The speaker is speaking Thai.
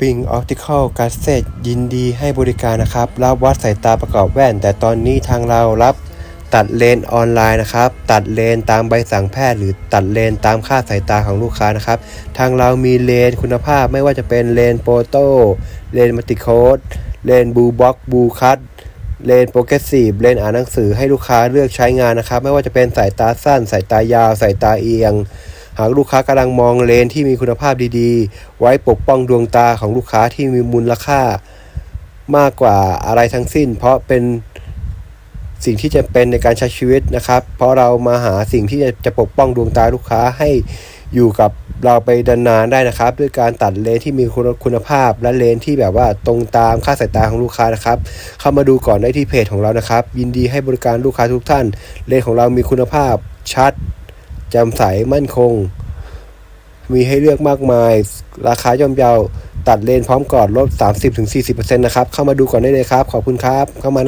ปิงออ p ติคอลกาเซตยินดีให้บริการนะครับ รับวัดสายตาประกอบแว่น แต่ตอนนี้ทางเรารับตัดเลนออนไลน์นะครับ ตัดเลนตามใบสั่งแพทย์ หรือตัดเลนตามค่าสายตาของลูกค้านะครับ ทางเรามีเลนคุณภาพไม่ว่าจะเป็นเลนโปโตเลนมัติโคดเลนบูบ็อกบูคัตเลนโปรเกรสซีฟเลนอ่านหนังสือให้ลูกค้าเลือกใช้งานนะครับ ไม่ว่าจะเป็นสายตาสั้น สายตายาว สายตาเอียง หากลูกค้ากำลังมองเลนที่มีคุณภาพดีๆ ไว้ปกป้องดวงตาของลูกค้าที่มีมูลค่ามากกว่าอะไรทั้งสิ้น เพราะเป็นสิ่งที่จะเป็นในการใช้ชีวิตนะครับ เพราะเรามาหาสิ่งที่จะจะปกป้องดวงตาลูกค้าให้อยู่กับเราไปนานๆได้นะครับ ด้วยการตัดเลนที่มีคุณคุณภาพและเลนที่แบบว่าตรงตามค่าสายตาของลูกค้านะครับ เข้ามาดูก่อนได้ที่เพจของเรานะครับ ยินดีให้บริการลูกค้าทุกท่าน เลนของเรามีคุณภาพชัด จำใสมั่นคง มีให้เลือกมากมาย ราคาย่อมเยาตัดเลนพร้อมก่อดลด 30-40%นะครับ เข้ามาดูก่อนได้เลยครับ ขอบคุณครับ เข้ามานะ